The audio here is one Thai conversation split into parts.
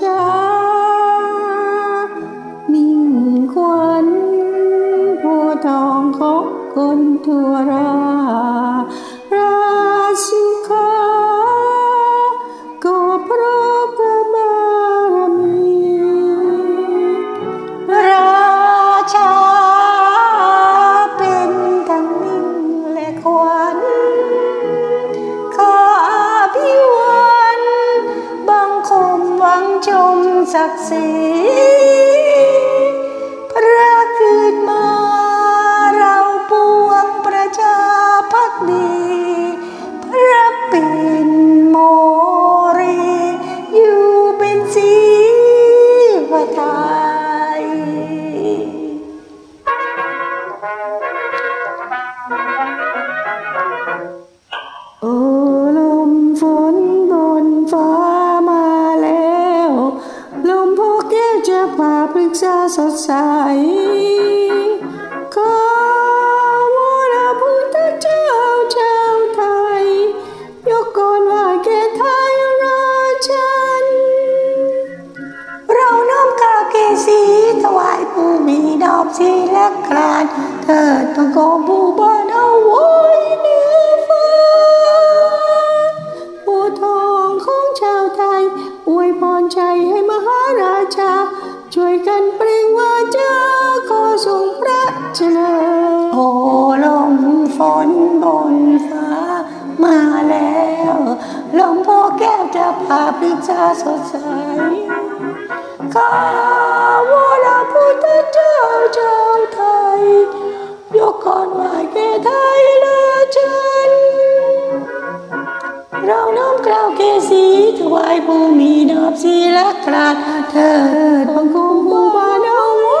ชามิ่งควันผู้ทองของคนทั่วรา ศักดิ์ศรีพระคืนมาเราปวงประชาพักดีพระปิ่นโมรีอยู่เป็นสีวไทยโอ้ จะพาปรึกษาสดใสขอวอนพระพุทธเจ้าชาวไทย ยกกรไหว่าแก่ไทยราชัน เราน้อมกราบเกษีถวายผู้มีดอกสีและกรานเถิดประกอบผู้บ้านเอาไว้เหนือฟ้าผู้ทองของชาวไทยอวยพรชัยให้ นเปล่งวาจาขอทรงพระเจริญโอ้ลมฝนบนฟ้ามาแล้วลมโพแก้วจะพาปรึกษาสดใสขอ เราน้อมกล้าเกศีถวายภูมีดอกสีและกราดเถิดบังคมบูบานเอาไว้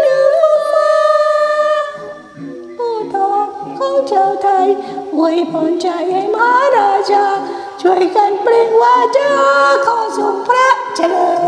เหนือฟ้าผู้ทองของชาวไทยอวยพรใจให้มหาราชา ช่วยกันเปล่งวาจาขอสุพระเจริญเจ้าเจ้า